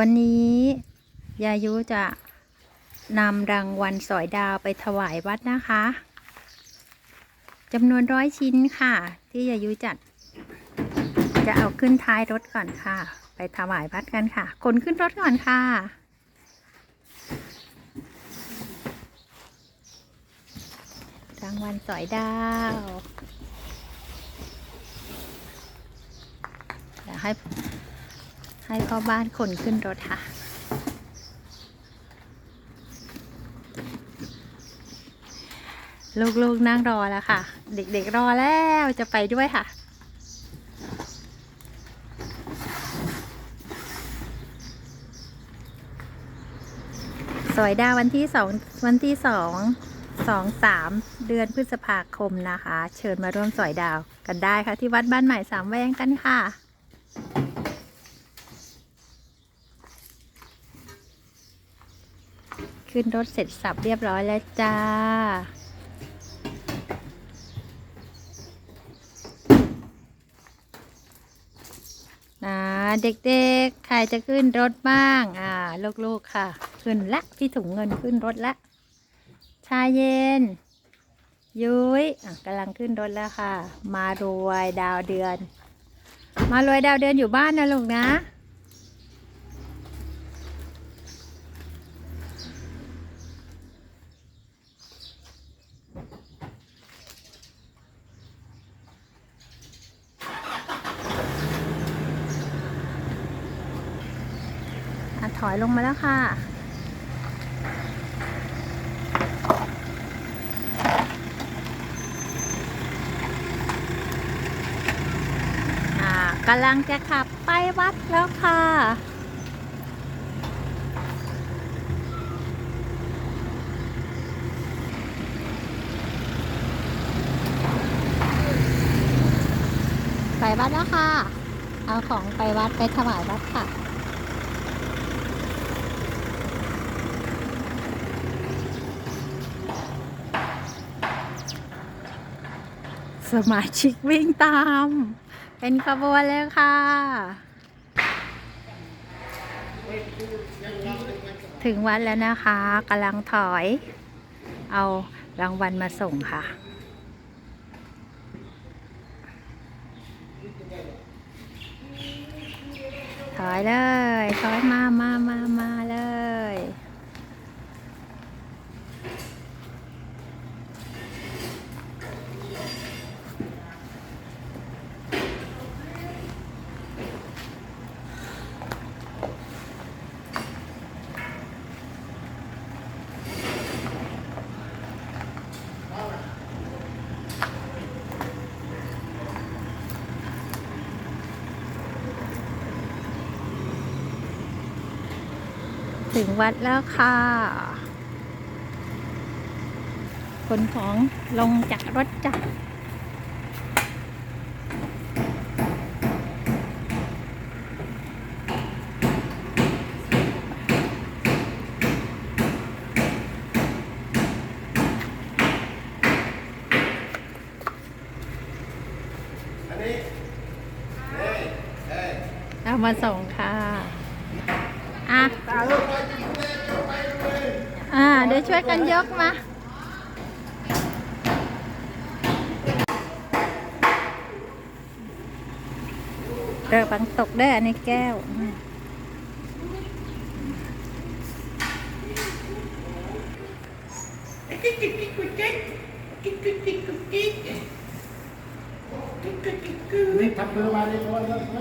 วันนี้ยายุจะนำรางวัลสอยดาวไปถวายวัดนะคะจำนวนร้อยชิ้นค่ะ ที่ยายุจัด จะเอาขึ้นท้ายรถก่อนค่ะ ไปถวายวัดกันค่ะขนขึ้นรถก่อนค่ะรางวัลสอยดาวเดี๋ยวให้ ให้พ่อบ้านขนขึ้นรถค่ะ ลูกๆนั่งรอแล้วค่ะ เด็กๆรอแล้วจะไปด้วยค่ะสอยดาววันที่สองวันที่สองสองสามเดือนพฤษภาคมนะคะ เชิญมาร่วมสอยดาวกันได้ค่ะ ที่วัดบ้านใหม่สามแวงกันค่ะ ขึ้นรถเสร็จสับเรียบร้อยแล้วจ้า นะเด็กๆ ใครจะขึ้นรถบ้าง อ่า ลูกๆค่ะ ขึ้นละ พี่ถุงเงินขึ้นรถละ ชายเย็น ยุ้ยกำลังขึ้นรถแล้วค่ะ มารวยดาวเดือน มารวยดาวเดือนอยู่บ้านนะลูกนะ อะถอยลงมาแล้วค่ะ กำลังจะขับไปวัดแล้วค่ะไปวัดแล้วค่ะ เอาของไปวัดไปถวายวัดค่ะ สมาชิกวิ่งตาม เป็นขบวนเลยค่ะ ถึงวัดแล้วนะคะกำลังถอย เอารางวัลมาส่งค่ะถอยเลยถอยมามามามาเลย ถึงวัดแล้วค่ะขนของลงจากรถจ้ะเอามาส่งค่ะ อะอ่า เดี๋ยวช่วยกันยกมาเรือบังตกได้ออันนี้แก้วอืม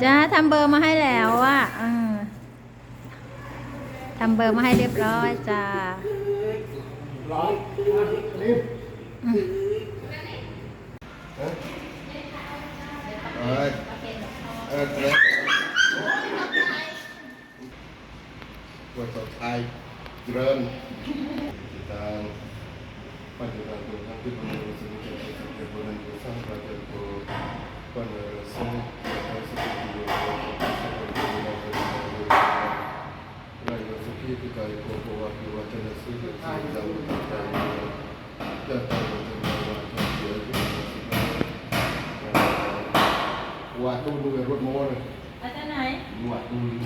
จ้าทำเบอร์มาให้แล้วอะอืม ทำเบอร์มาให้เรียบร้อยจ้าตัวต่อไทยเริ่มติดตามปัจจุบันตัวทั้งที่บริเวณสิ่งที่เป็นบริเวณสร้างประเทศตัวปัจจุบันสร้าง ठिकाणी कोकोवा किंवा तनसी जाऊ वाटून बघ रोड मोर आता नाही वाटून